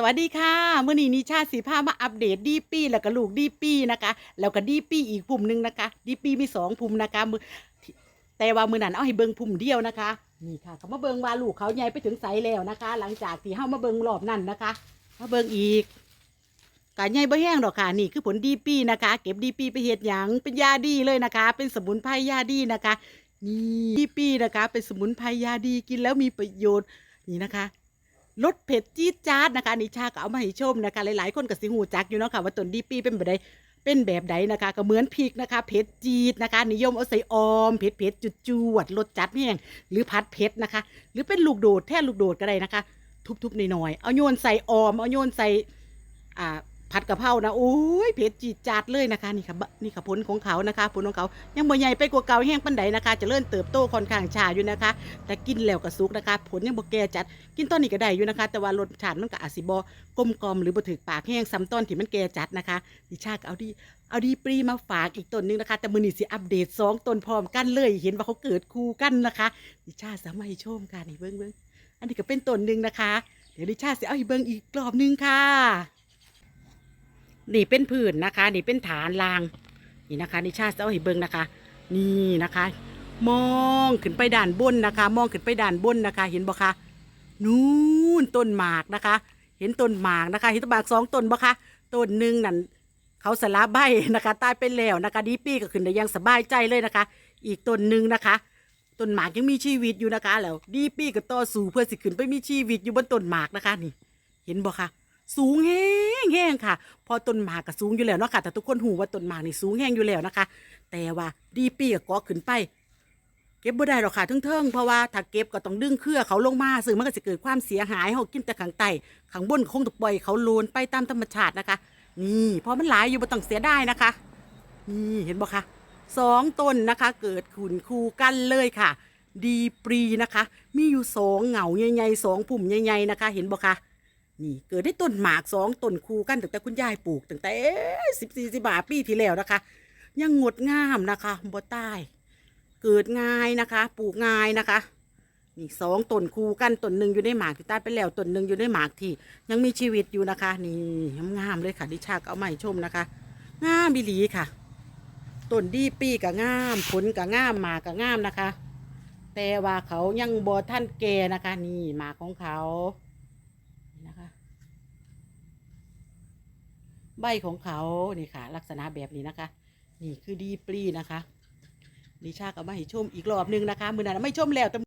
สวัสดีค่ะเมื่อนี้นิชาสีผ้ามาอัปเดตดีปีแล้วก็ลูกดีปีนะคะ แล้วก็ดีปีอีกพุ่มหนึ่งนะคะดีปีมีสองพุ่มนะคะมือแต่ว่ามือนั้นเอาให้เบิงพุ่มเดียวนะคะนี่ค่ะเขามาเบิงว่าลูกเขาใหญ่ไปถึงไสแล้วนะคะ หลังจากที่เฮามาเบิงรอบนั้นนะคะมาเบิงอีกกาใหญ่บ่แห้งดอกค่ะนี่คือผลดีปีนะคะ เก็บดีปีไปเฮ็ดหยังเป็นยาดีเลยนะคะ เป็นสมุนไพรยาดีนะคะนี่ดีปีนะคะ เป็นสมุนไพรยาดีกินแล้วมีประโยชน์นี่นะคะ รสเผ็ดจี๊ดจ๊าดนะคะนิชาก็เอามาให้ชมนะคะ หลายๆ คนก็สิหูจักอยู่เนาะค่ะว่าต้นดีปีเป็นแบบใดเป็นแบบใดนะคะ ก็เหมือนพริกนะคะเผ็ดจี๊ดนะคะ นิยมเอาใส่ออมเผ็ดเผ็ดจุดจวดรสจัดแห้งหรือผัดเผ็ดนะคะ หรือเป็นลูกโดดแท่ลูกโดดก็ได้นะคะ ทุบๆหน่อยๆเอาโยนใส่ออมเอาโยนใส่อ่า ผัดกะเพรานะโอ้ยเผ็ดจีดจาดเลยนะคะนี่ค่ะนี่ค่ะผลของเขานะคะผลของเขา ยังบ่ใหญ่ไปกว่าเก่าแห้งปันใดนะคะจะเริ่มเติบโตค่อนข้างช้าอยู่นะคะ แต่กินแล้วก็สุกนะคะ ผลยังบ่แก่จัดกินตอนนี้ก็ได้อยู่นะคะ แต่ว่ารสชาติมันก็อาจสิบ่กลมกลมหรือบ่ถึกปากแห้งซ้ำต้นที่มันแก่จัดนะคะดิชาก็เอาดีเอาดีปรีมาฝากอีกต้นหนึงนะคะ แต่มื้อนี้สิอัปเดตสองต้นพร้อมกันเลย เห็นว่าเขาเกิดคู่กันนะคะดิชาสามารถให้ชมค่ะนี่เบิ่งเบิ่งอันนี้ก็เป็นต้นหนึงนะคะ เดี๋ยวดิชาสิเอาให้เบิ่งอีกรอบหนึงค่ะ นี่เป็นพื้นนะคะ นี่เป็นฐานราง นี่นะคะนิชาจะเอาให้เบิ่งนะคะ นี่นะคะ มองขึ้นไปด้านบนนะคะ มองขึ้นไปด้านบนนะคะ เห็นบ่คะนู่นต้นหมากนะคะ เห็นต้นหมากนะคะเห็นต้นหมากสองต้นบ่คะต้นหนึ่งนั่นเขาสละใบนะคะตายไปแล้วนะคะดีปี้ก็ขึ้นได้ยังสบายใจเลยนะคะ อีกต้นหนึ่งนะคะต้นหมากยังมีชีวิตอยู่นะคะแล้วดีปี้ก็ต่อสู้เพื่อสิขึ้นไปมีชีวิตอยู่บนต้นหมากนะคะนี่ เห็นบ่คะ สูงแห้งแห้งค่ะ พอต้นหมากก็สูงอยู่แล้วเนาะค่ะ แต่ทุกคนหูว่าต้นหมากนี่สูงแห้งอยู่แล้วนะคะ แต่ว่าดีปีก็เกาะขึ้นไป เก็บบ่ได้หรอกค่ะเทิงๆเพราะว่าถ้าเก็บก็ต้องดึงเครือเขาลงมาซึ่งมันก็จะเกิดความเสียหายเฮากินแต่ข้างใต้ข้างบนคงต้องปล่อยเขาโลนไปตามธรรมชาตินะคะ นี่เพราะมันหลายอยู่บ่ต้องเสียได้นะคะ นี่เห็นบ่คะสองต้นนะคะ เกิดขุนคูกันเลยค่ะ ดีปรีนะคะ มีอยู่สองเหงาใหญ่ๆสองพุ่มใหญ่ๆนะคะ เห็นบ่คะ นี่เกิดได้ต้นหมากสองต้นคูกันตั้งแต่คุณยายปลูกตั้งแต่สิบสี่สิบาปีที่แล้วนะคะ ยังงดงามนะคะบ่ตายเกิดง่ายนะคะ ปลูกง่ายนะคะนี่สองต้นคูกันต้นหนึ่งอยู่ในหมากที่ใตายไปแล้วต้นหนึ่งอยู่ในหมากที่ ยังมีชีวิตอยู่นะคะ นี่งามเลยค่ะดิชาก็เอามาให้ชมนะคะงามบิลีค่ะต้นดีปีกับงามผลกับงามหมากกับงามนะคะ แต่ว่าเขายังบอท่านแก่นะคะ นี่หมากของเขานี่นะคะ ใบของเขานี่ค่ะ ลักษณะแบบนี้นะคะ นี่คือดีปรีนะคะดิชาก็มาให้ชมอีกรอบหนึงนะคะ มือนั้นไม่ชมแล้วแต่